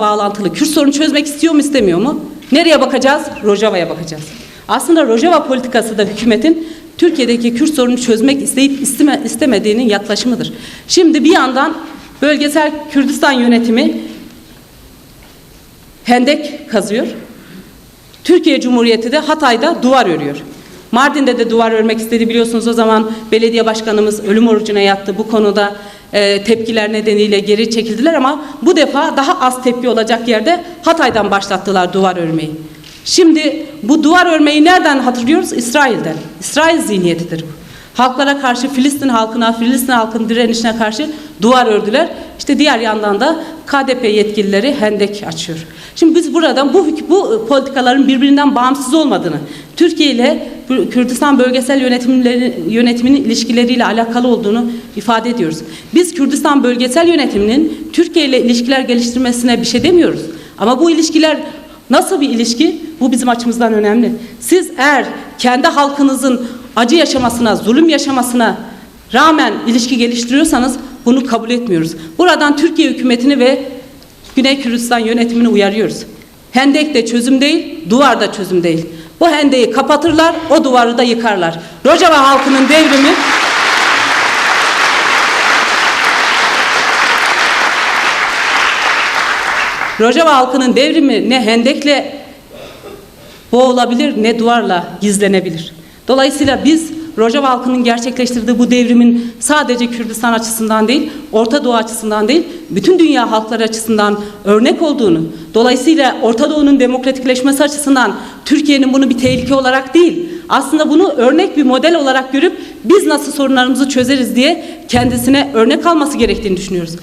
bağlantılı Kürt sorunu çözmek istiyor mu istemiyor mu? Nereye bakacağız? Rojava'ya bakacağız. Aslında Rojava politikası da hükümetin Türkiye'deki Kürt sorunu çözmek isteyip isteme, istemediğinin yaklaşımıdır. Şimdi bir yandan bölgesel Kürdistan yönetimi hendek kazıyor. Türkiye Cumhuriyeti de Hatay'da duvar örüyor. Mardin'de de duvar örmek istedi biliyorsunuz o zaman belediye başkanımız ölüm orucuna yattı. Bu konuda e, tepkiler nedeniyle geri çekildiler ama bu defa daha az tepki olacak yerde Hatay'dan başlattılar duvar örmeyi. Şimdi bu duvar örmeyi nereden hatırlıyoruz? İsrail'den. İsrail zihniyetidir bu. Halklara karşı Filistin halkına, Filistin halkının direnişine karşı duvar ördüler. İşte diğer yandan da KDP yetkilileri hendek açıyor. Şimdi biz buradan bu bu politikaların birbirinden bağımsız olmadığını, Türkiye ile Kürdistan bölgesel yönetiminin ilişkileriyle alakalı olduğunu ifade ediyoruz. Biz Kürdistan bölgesel yönetiminin Türkiye ile ilişkiler geliştirmesine bir şey demiyoruz. Ama bu ilişkiler Nasıl bir ilişki? Bu bizim açımızdan önemli. Siz eğer kendi halkınızın acı yaşamasına, zulüm yaşamasına rağmen ilişki geliştiriyorsanız bunu kabul etmiyoruz. Buradan Türkiye hükümetini ve Güney Kürdistan yönetimini uyarıyoruz. Hendek de çözüm değil, duvar da çözüm değil. Bu hendeyi kapatırlar, o duvarı da yıkarlar. Rojava halkının devrimi Rojava halkının devrimi ne hendekle boğulabilir ne duvarla gizlenebilir. Dolayısıyla biz Rojava halkının gerçekleştirdiği bu devrimin sadece Kürdistan açısından değil, Orta Doğu açısından değil, bütün dünya halkları açısından örnek olduğunu, dolayısıyla Orta Doğu'nun demokratikleşmesi açısından Türkiye'nin bunu bir tehlike olarak değil, aslında bunu örnek bir model olarak görüp biz nasıl sorunlarımızı çözeriz diye kendisine örnek alması gerektiğini düşünüyoruz.